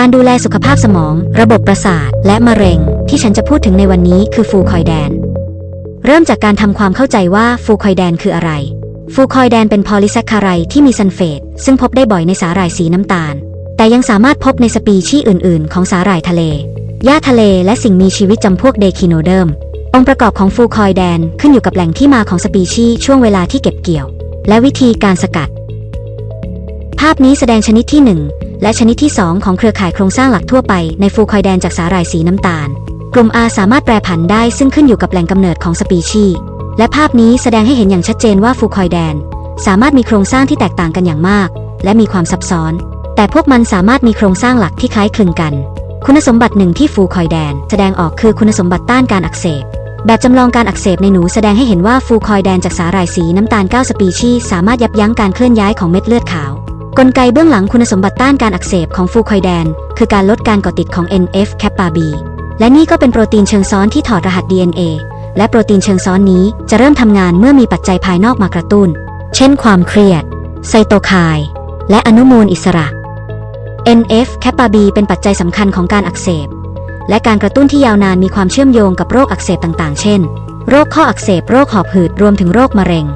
การดูแลสุขภาพสมอง ระบบประสาท และมะเร็ง ที่ฉันจะพูดถึงในวันนี้คือฟูคอยแดน เริ่มจากการทำความเข้าใจว่าฟูคอยแดนคืออะไร ฟูคอยแดนเป็นพอลิแซคคารด์ที่มีซัลเฟต ซึ่งพบได้บ่อยในสาหร่ายสีน้ำตาล แต่ยังสามารถพบในสปีชีส์อื่น ๆ ของสาหร่ายทะเล หญ้าทะเล และสิ่งมีชีวิตจำพวกเดคิโนเดิมองค์ประกอบของฟูคอยแดนขึ้นอยู่กับแหล่งที่มาของสปีชีส์ช่วงเวลาที่เก็บเกี่ยว และวิธีการสกัด ภาพนี้แสดงชนิดที่1 และชนิดที่ 2 ของเครือข่ายโครงสร้างหลักทั่วไปในฟูคอยแดนจากสาหร่ายสีน้ำตาล กลุ่ม R สามารถแปรผันได้ซึ่งขึ้นอยู่กับแหล่งกำเนิดของสปีชีส์และภาพนี้แสดงให้เห็นอย่างชัดเจนว่าฟูคอยแดน สามารถมีโครงสร้างที่แตกต่างกันอย่างมาก และมีความซับซ้อน แต่พวกมันสามารถมีโครงสร้างหลักที่คล้ายคลึงกัน คุณสมบัติหนึ่งที่ฟูคอยแดน แสดงออกคือคุณสมบัติต้านการอักเสบแบบจำลองการอักเสบในหนูแสดงให้เห็นว่าฟูคอยแดนจากสาหร่ายสีน้ำตาล 9 สปีชีส์สามารถยับยั้งการเคลื่อนย้ายของเม็ดเลือดขาว กลไกเบื้องหลังคุณสมบัติต้านการอักเสบของฟูคอยแดน คือการลดการก่อติดของ NF แคปปาบีและนี่ก็เป็นโปรตีนเชิงซ้อนที่ถอดรหัส DNA และโปรตีนเชิงซ้อนนี้จะเริ่มทำงานเมื่อมีปัจจัยภายนอกมากระตุ้น เช่นความเครียด ไซโตไคน์และอนุมูลอิสระ NF แคปปาบีเป็นปัจจัยสำคัญของการอักเสบ และการกระตุ้นที่ยาวนานมีความเชื่อมโยงกับโรคอักเสบต่างๆ เช่น โรคข้ออักเสบ โรคหอบหืด รวมถึงโรคมะเร็ง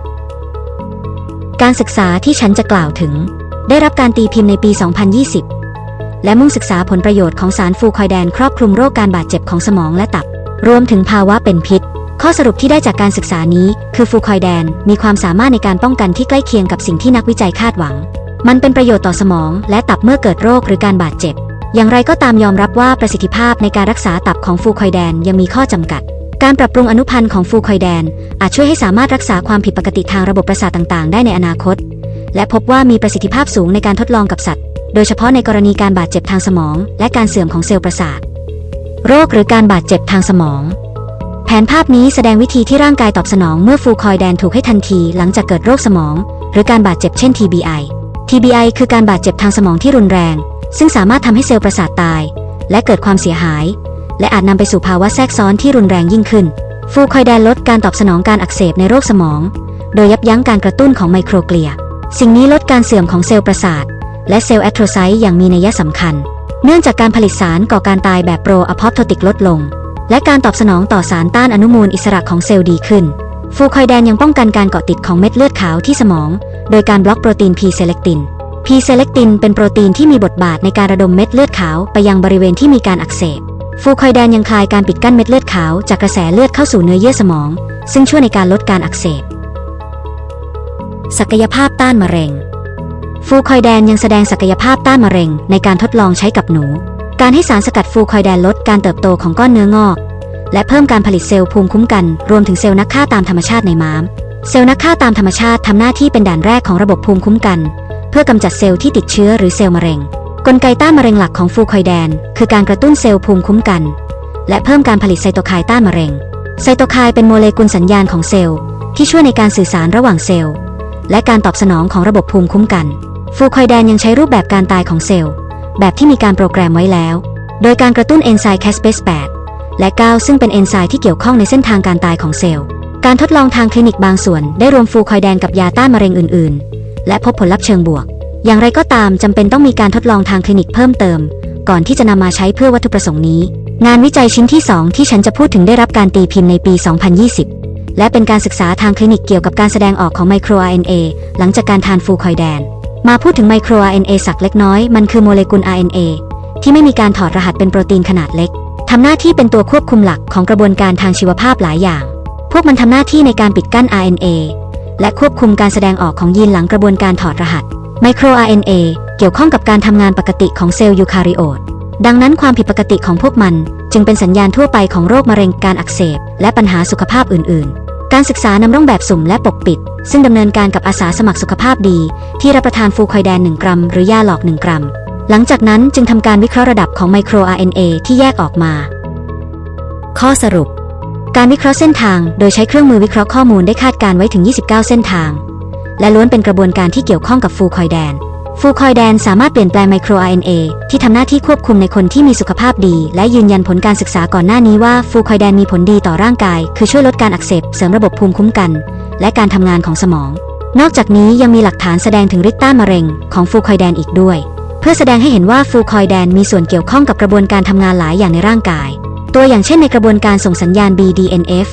การศึกษาที่ฉันจะกล่าวถึง ได้รับการตีพิมพ์ในปี 2020 และมุ่งศึกษาผลประโยชน์ของสารฟูคอยแดนครอบคลุมโรคการบาดเจ็บของสมองและตับ รวมถึงภาวะเป็นพิษ ข้อสรุปที่ได้จากการศึกษานี้ คือฟูคอยแดนมีความสามารถในการป้องกันที่ใกล้เคียงกับสิ่งที่นักวิจัยคาดหวัง มันเป็นประโยชน์ต่อสมอง และตับเมื่อเกิดโรคหรือการบาดเจ็บ อย่างไรก็ตามยอมรับว่าประสิทธิภาพในการรักษาตับของฟูคอยแดนยังมีข้อจำกัดการปรับปรุงอนุพันธ์ของฟูคอยแดน อาจช่วยให้สามารถรักษาความผิดปกติทางระบบประสาทต่าง ๆ ได้ในอนาคต และพบว่ามีประสิทธิภาพสูงในการทดลองกับสัตว์ โดยเฉพาะในกรณีการบาดเจ็บทางสมอง และการเสื่อมของเซลล์ประสาท โรคหรือการบาดเจ็บทางสมอง แผนภาพนี้แสดงวิธีที่ร่างกายตอบสนองเมื่อฟูคอยแดนถูกให้ทันทีหลังจากเกิดโรคสมอง หรือการบาดเจ็บเช่น TBI TBI คือการบาดเจ็บทางสมองที่รุนแรง ซึ่งสามารถทำให้เซลล์ประสาทตาย และเกิดความเสียหาย และอาจนำไปสู่ภาวะแทรกซ้อนที่รุนแรงยิ่งขึ้น ฟูคอยแดนลดการตอบสนองการอักเสบในโรคสมอง โดยยับยั้งการกระตุ้นของไมโครเกลีย สิ่งนี้ลดการเสื่อมของเซลล์ประสาท และเซลล์แอโทรไซต์อย่างมีนัยสำคัญ เนื่องจากการผลิตสารก่อการตายแบบโปรอะพอปโทติกลดลง และการตอบสนองต่อสารต้านอนุมูลอิสระของเซลล์ดีขึ้น ฟูคอยแดนยังป้องกันการเกาะติดของเม็ดเลือดขาวที่สมอง โดยการบล็อกโปรตีน P เซเลกติน P เซเลกตินเป็นโปรตีนที่มีบทบาทในการระดมเม็ดเลือดขาวไปยังบริเวณที่มีการอักเสบ ฟูคอยแดนยังคลายการปิดกั้นเม็ดเลือดขาวจากกระแสเลือดเข้าสู่เนื้อเยื่อสมอง ซึ่งช่วยในการลดการอักเสบ ศักยภาพต้านมะเร็ง ฟูคอยแดนยังแสดงศักยภาพต้านมะเร็งในการทดลองใช้กับหนู การให้สารสกัดฟูคอยแดนลดการเติบโตของก้อนเนื้องอก และเพิ่มการผลิตเซลล์ภูมิคุ้มกัน รวมถึงเซลล์นักฆ่าตามธรรมชาติในม้าม เซลล์นักฆ่าตามธรรมชาติทำหน้าที่เป็นด่านแรกของระบบภูมิคุ้มกัน เพื่อกำจัดเซลล์ที่ติดเชื้อหรือเซลล์มะเร็ง กลไกต้านมะเร็งหลักของฟูคอยแดน คือการกระตุ้นเซลล์ภูมิคุ้มกัน และเพิ่มการผลิตไซโตไคน์ต้านมะเร็งไซโตไคน์เป็นโมเลกุลสัญญาณของเซลล์ที่ช่วยในการสื่อสารระหว่างเซลล์ และการตอบสนองของระบบภูมิคุ้มกัน ฟูคอยแดนยังใช้รูปแบบการตายของเซลล์ แบบที่มีการโปรแกรมไว้แล้ว โดยการกระตุ้นเอนไซม์แคสเปส8และ 9 ซึ่งเป็นเอนไซม์ที่เกี่ยวข้องในเส้นทางการตายของเซลล์ การทดลองทางคลินิกบางส่วน ได้รวมฟูคอยแดนกับยาต้านมะเร็งอื่น ๆ และพบผลลัพธ์เชิงบวก อย่างไรก็ตามจำเป็นต้องมีการทดลองทางคลินิกเพิ่มเติม ก่อนที่จะนำมาใช้เพื่อวัตถุประสงค์นี้ งานวิจัยชิ้นที่ 2 ที่ฉันจะพูดถึงได้รับการตีพิมพ์ในปี 2020 และเป็นการศึกษาทางคลินิกเกี่ยวกับการแสดงออกของไมโคร RNA หลังจากการทานฟูคอยแดน มาพูดถึงไมโคร RNA สักเล็กน้อย มันคือโมเลกุล RNA ที่ไม่มีการถอดรหัสเป็นโปรตีนขนาดเล็กทำหน้าที่เป็นตัวควบคุมหลักของกระบวนการทางชีวภาพหลายอย่าง พวกมันทำหน้าที่ในการปิดกั้น RNA และควบคุมการแสดงออกของยีนหลังกระบวนการถอดรหัส ไมโคร RNA เกี่ยวข้องกับการทำงานปกติของเซลล์ยูคาริโอต ดังนั้นความผิดปกติของพวกมัน จึงเป็นสัญญาณทั่วไปของโรคมะเร็งการอักเสบ และปัญหาสุขภาพอื่น ๆ การศึกษานำร่องแบบสุ่มและปกปิด ซึ่งดำเนินการกับอาสาสมัครสุขภาพดี ที่รับประทานฟูคอยแดน 1 กรัม หรือยาหลอก 1 กรัม หลังจากนั้นจึงทำการวิเคราะห์ระดับของไมโคร RNA ที่แยกออกมา ข้อสรุป การวิเคราะห์เส้นทาง โดยใช้เครื่องมือวิเคราะห์ข้อมูลได้คาดการไว้ถึง 29 เส้นทาง และล้วนเป็นกระบวนการที่เกี่ยวข้องกับฟูคอยแดน ฟูคอยแดนสามารถเปลี่ยนแปลงไมโคร RNA ที่ทำหน้าที่ควบคุมในคนที่มีสุขภาพดี และยืนยันผลการศึกษาก่อนหน้านี้ว่าฟูคอยแดนมีผลดีต่อร่างกาย คือช่วยลดการอักเสบเสริมระบบภูมิคุ้มกัน และการทำงานของสมอง นอกจากนี้ยังมีหลักฐานแสดงถึงฤทธิ์ต้านมะเร็งของฟูคอยแดนอีกด้วย เพื่อพื่อแสดงให้เห็นว่าฟูคอยแดนมีส่วนเกี่ยวข้องกับกระบวนการทำงานหลายอย่างในร่างกาย ตัวอย่างเช่นในกระบวนการส่งสัญญาณ BDNF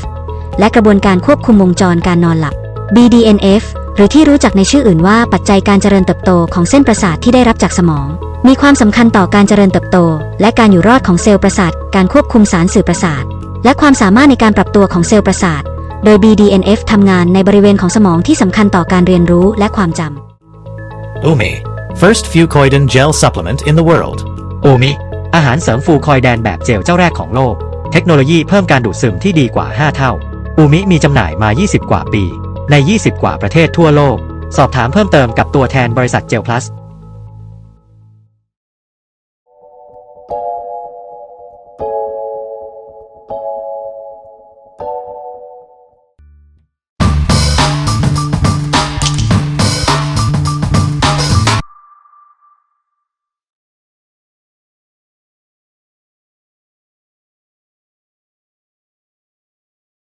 และกระบวนการควบคุมวงจรการนอนหลับ BDNF หรือที่รู้จักในชื่ออื่นว่าปัจจัยการเจริญเติบโตของเส้นประสาทที่ได้รับจากสมอง มีความสำคัญต่อการเจริญเติบโต และการอยู่รอดของเซลล์ประสาท การควบคุมสารสื่อประสาท และความสามารถในการปรับตัวของเซลล์ประสาท โดย BDNF ทำงานในบริเวณของสมองที่สำคัญต่อการเรียนรู้และความจำ Umi, first fucoidan gel supplement in the world. โอมิอาหารเสริมฟูคอยแดนแบบเจลเจ้าแรกของโลก เทคโนโลยีเพิ่มการดูดซึมที่ดีกว่า 5 เท่า อูมิมีจำหน่ายมา 20 กว่าปี ใน 20 กว่าประเทศทั่วโลก สอบถามเพิ่มเติมกับตัวแทนบริษัทเจลพลัส